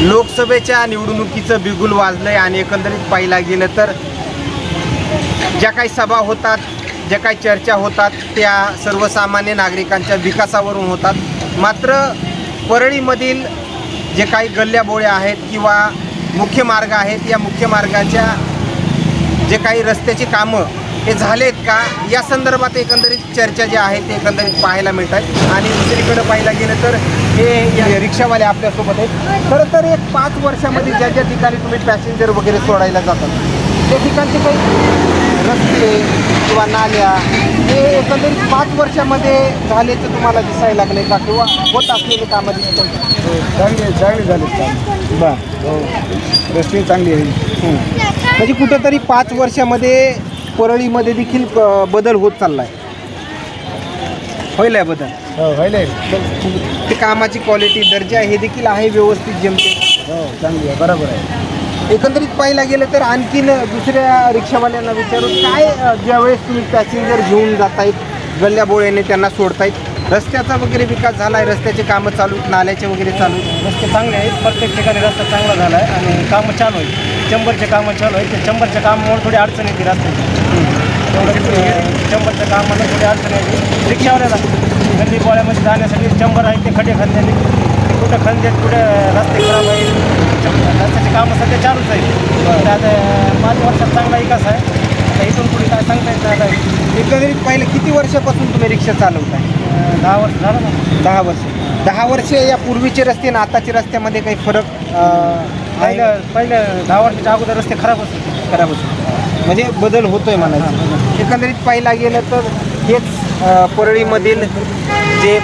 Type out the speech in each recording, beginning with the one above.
लोकसभेच्या निवडणुकीचं बिगुल वाजलंय आणि एकंदरीत पाहिला गेलं तर ज्या काही सभा होतात ज्या काही चर्चा होतात त्या सर्वसामान्य नागरिकांच्या विकासावरून होतात. मात्र परळीमधील जे काही गल्ल्याबोळ्या आहेत किंवा मुख्य मार्ग आहेत या मुख्य मार्गाच्या जे काही रस्त्याची कामं हे झालेत का? या संदर्भात एकंदरीत चर्चा जी आहे ते एकंदरीत पाहायला मिळतात आणि दुसरीकडे पाहायला गेलं तर हे रिक्षावाले आपल्यासोबत आहेत. खरं तर एक पाच वर्षामध्ये ज्या ज्या ठिकाणी तुम्ही पॅसेंजर वगैरे सोडायला जातात त्या ठिकाणचे काही रस्ते किंवा नाल्या हे एकंदरीत पाच वर्षामध्ये झाल्याचं तुम्हाला दिसायला लागले का? किंवा होत असलेले कामं दिसत चांगले चांगले हो, झाले बरं. रस्ते चांगली आहे हो, म्हणजे कुठंतरी पाच वर्षामध्ये परळीमध्ये देखील अ, बदल होत चाललाय. होईल आहे बदल. हो व्हायला ते कामाची क्वालिटी दर्जा हे देखील आहे व्यवस्थित जमते हो चांगली आहे बरोबर आहे. एकंदरीत पाहायला गेलं तर आणखीन दुसऱ्या रिक्षावाल्यांना विचारून काय अ, ज्यावेळेस तुम्ही पॅसेंजर घेऊन जातायत गल्ल्या बोळ्याने त्यांना सोडतायत रस्त्याचा वगैरे विकास झाला आहे रस्त्याचे कामं चालू नाल्याचे वगैरे चालू. रस्ते चांगले आहेत प्रत्येक ठिकाणी रस्ता चांगला झाला आहे आणि कामं चालू आहेत चंबरचे कामं चालू आहेत त्या चंबरच्या कामामुळे थोडी अडचण येते रस्त्याची. तेवढं चंबरच्या कामाला थोडी अडचण येते. रिक्षावाल्याला गल्ली पोळ्यामध्ये जाण्यासाठी चंबर आहे ते खडे खणलेले. ते कुठं खणलेत कुठं रस्ते खराब आहेत. चंब- रस्त्याचे कामं सध्या चालूच आहेत. तर आता पाच वर्षात चांगला विकास आहे. आता इथून पुढे काय सांगता येत नाही. एकंदरीत पाहिलं किती वर्षापासून तुम्ही रिक्षा चालवताय? दहा वर्ष झालं ना. दहा वर्ष. दहा वर्ष या पूर्वीचे रस्ते आणि आताच्या रस्त्यामध्ये काही फरक पहिलं पहिलं दहा वर्षाच्या अगोदर रस्ते खराब होते. खराब होतो. म्हणजे बदल होतोय म्हणायचं. एकंदरीत पाहिला गेलं तर हेच परळीमधील जे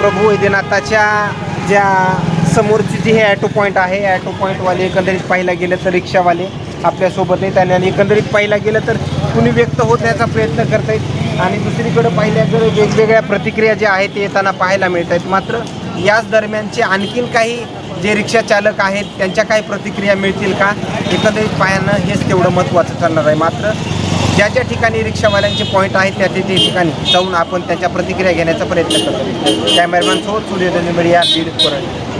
प्रभू वैद्यनाथाच्या ज्या समोरची जी हे ॲटो पॉईंट आहे ॲटो पॉईंटवाले एकंदरीत पाहिला गेलं तर रिक्षावाले आपल्यासोबत आहेत आणि एकंदरीत पाहिला गेलं तर कुणी व्यक्त होण्याचा प्रयत्न करत आहेत आणि दुसरीकडं पाहिल्या तर वेगवेगळ्या प्रतिक्रिया ज्या आहेत ते येताना पाहायला मिळत आहेत मात्र याच दरम्यानचे आणखीन काही जे रिक्षा चालक आहेत त्यांच्या काही प्रतिक्रिया मिळतील का? एकंदरीत पाहणं हेच तेवढं महत्त्वाचं ठरणार आहे. मात्र ज्या ज्या ठिकाणी रिक्षावाल्यांचे पॉईंट आहेत त्या त्या ठिकाणी जाऊन आपण त्यांच्या प्रतिक्रिया घेण्याचा प्रयत्न करतो कॅमेरामॅन सोबत सूर्यधनी मीडिया बीड परत